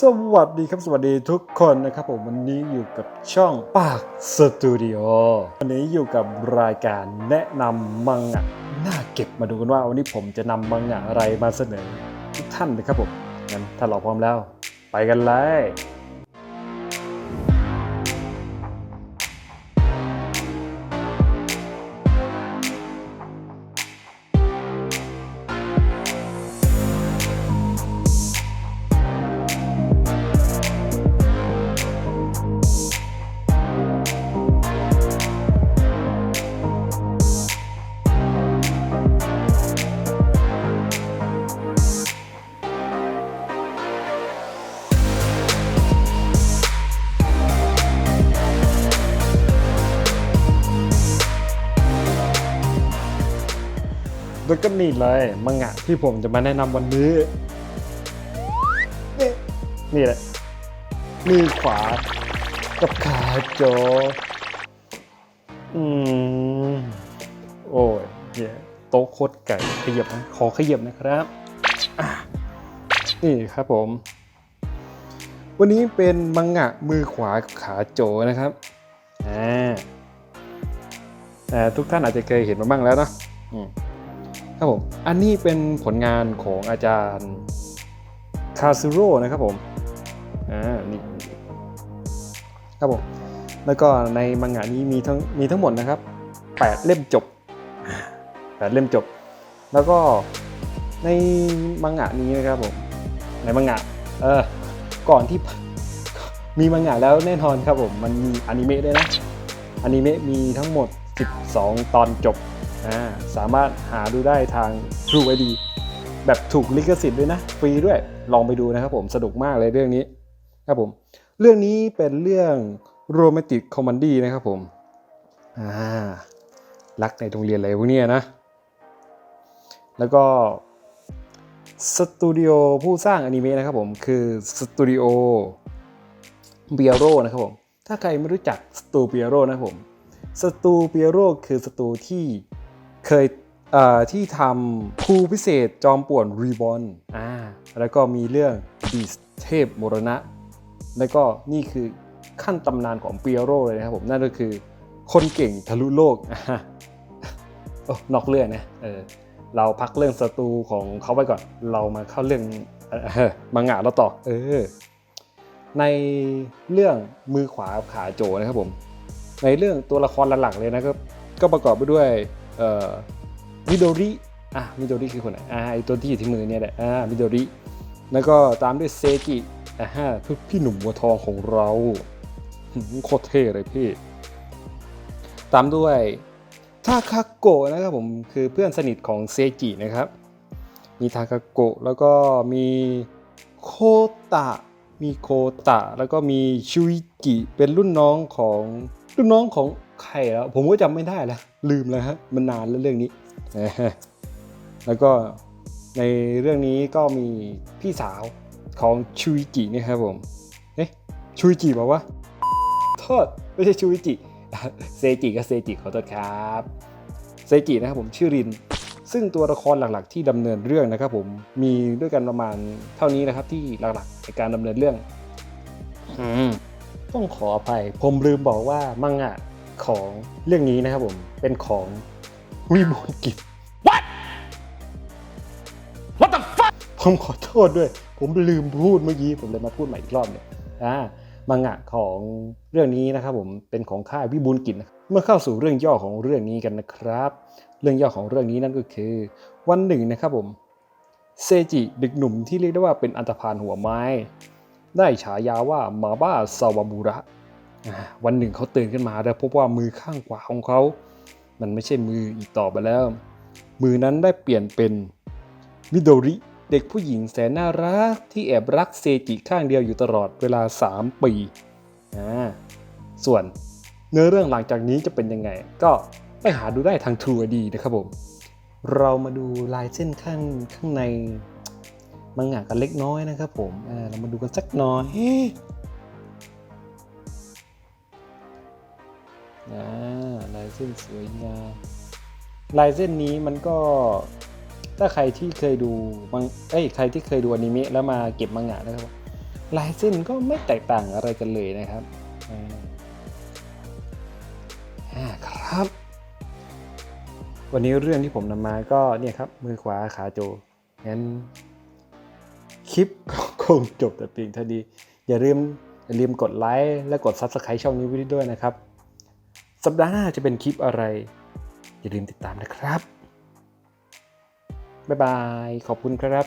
สวัสดีครับสวัสดีทุกคนนะครับผมวันนี้อยู่กับช่องปากสตูดิโอวันนี้อยู่กับรายการแนะนำมังงะน่าเก็บมาดูกันว่าวันนี้ผมจะนำมังงะอะไรมาเสนอทุกท่านนะครับผมงั้นถ้าเราพร้อมแล้ว ไปกันเลย แล้วก็นี่เลยมังงะที่ผมจะมาแนะนำวันนี้ นี่นี่แหละมือขวากับขาโจ อืม โอ้ยเยโต๊ะโคตรไก่ขยับนะขอขยับนะครับนี่ครับผม วันนี้เป็นมังงะมือขวากับขาโจนะครับอ่าแต่ทุกท่านอาจจะเคยเห็นมาบ้างแล้วเนอะอืม ครับผมอันนี้เป็นผลงานของอาจารย์คาซูโร่นะครับผมอ่านี่ครับผมแล้วก็ในมังงะนี้มีทั้งมีทั้งหมดนะครับ 8 เล่มจบ 8 เล่มจบ แล้วก็ในมังงะนี้นะครับผมในมังงะเออก่อนที่มีมังงะแล้วแน่นอนครับผมมันมีอนิเมะด้วยนะอนิเมะมีทั้งหมด 12 ตอนจบ สามารถหาดูได้ทาง True ID แบบถูกลิขสิทธิ์ด้วยนะ ฟรีด้วยลองไปดูนะครับผมสนุกมากเลยเรื่องนี้ครับผมเรื่องนี้เป็นเรื่องโรแมนติกคอมเมดี้นะครับผมอ่ารักในโรงเรียนอะไรพวกนี้นะ แล้วก็สตูดิโอผู้สร้างอนิเมะนะครับผมคือสตูดิโอเบียโรนะครับผมถ้าใครไม่รู้จักสตูเบียโรนะครับผมสตูเปียโรคือสตูที่ เคยเอ่อที่ทำครูพิเศษจอมป่วนรีบอนอ่าแล้วก็มีเรื่องบีสเทพมรณะ แล้วก็นี่คือขั้นตำนานของเปียโรเลยนะครับผมนั่นก็คือคนเก่งทะลุโลกอ่าโอ้นอกเรื่องนะเออเราพักเรื่องสตูของเขาไปก่อน เรามาเข้าเรื่องเอ่อมังงะเราต่อเออในเรื่องมือขวาขาโจนะครับผม ในเรื่องตัวละครหลักๆเลยนะครับก็ประกอบไปด้วย เอ่อมิโดริอะมิโดริคือคนไหนอ่าไอตัวที่อยู่ที่มือเนี่ยแหละอ่ามิโดริแล้วก็ตามด้วยเซจิอ่าฮะพี่พี่หนุ่มวัวทองของเราโคตรเท่เลยพี่ ตามด้วยทาคาโกะนะครับผมคือเพื่อนสนิทของเซจินะครับ มีทาคาโกะแล้วก็มีโคตะมีโคตะแล้วก็มีชูอิจิเป็นรุ่นน้องของรุ่นน้องของใครแล้วผมก็จำไม่ได้แล้ว ลืมแล้วฮะมันนานแล้วเรื่องนี้ แล้วก็ในเรื่องนี้ก็มีพี่สาวของชูอิจินี่ครับผมเอ๊ะชูอิจิบอกว่าโทษไม่ใช่ชูอิจิเซจิก็เซจิขอโทษครับเซจินะครับผมชื่อริน ซึ่งตัวละครหลักๆ ที่ดำเนินเรื่องนะครับผมมีด้วยกันประมาณเท่านี้นะครับที่หลักๆในการดำเนินเรื่องอืมต้องขออภัยผมลืมบอกว่ามังงะ ของเรื่องนี้นะครับผมเป็นของวิบูลย์กิจ What the fuck ผมขอโทษด้วย ผมลืมพูดเมื่อกี้ผมเลยมาพูดใหม่อีกรอบเนี่ยอ่ามังงะของเรื่องนี้นะครับผมเป็นของค่ายวิบูลย์กิจนะครับเมื่อเข้าสู่เรื่องย่อของเรื่องนี้กันนะครับ เรื่องย่อของเรื่องนี้นั่นก็คือ วันหนึ่งนะครับผมเซจิเด็กหนุ่มที่เรียกได้ว่าเป็นอันธพาลหัวไม้ ได้ฉายาว่ามาบ้าซาวาบุระอ่า วันหนึ่งเขาตื่นขึ้นมาแล้วพบว่ามือข้างขวาของเขา มันไม่ใช่มืออีกต่อไปแล้ว มือนั้นได้เปลี่ยนเป็นมิโดริเด็กผู้หญิงแสนน่ารักที่แอบรักเซจิข้างเดียวอยู่ตลอดเวลา 3 ปีอ่าส่วนเนื้อเรื่องหลังจากนี้จะเป็นยังไง ก็ไปหาดูได้ทาง True ID นะครับผม เรามาดูลายเส้นข้างข้างในมังงะกันเล็กน้อยนะครับผมเรามาดูกันสักหน่อย ลายเส้นสวยงามลายเส้นนี้มันก็ถ้าใครที่เคยดูมังเอ้ยใครที่เคยดูอนิเมะแล้วมาเก็บมังงะนะครับลายเส้นก็ไม่แตกต่างอะไรกันเลยนะครับอ่าอ่าครับ วันนี้เรื่องที่ผมนำมาก็เนี่ยครับมือขวาขาโจงั้นคลิปก็คงจบแต่เพียงเท่านี้อย่าลืมอย่าลืมกดไลค์และกด Subscribe ช่องนี้ไว้ด้วยนะครับ สัปดาห์หน้าจะเป็นคลิปอะไร อย่าลืมติดตามนะครับ บ๊ายบาย ขอบคุณครับ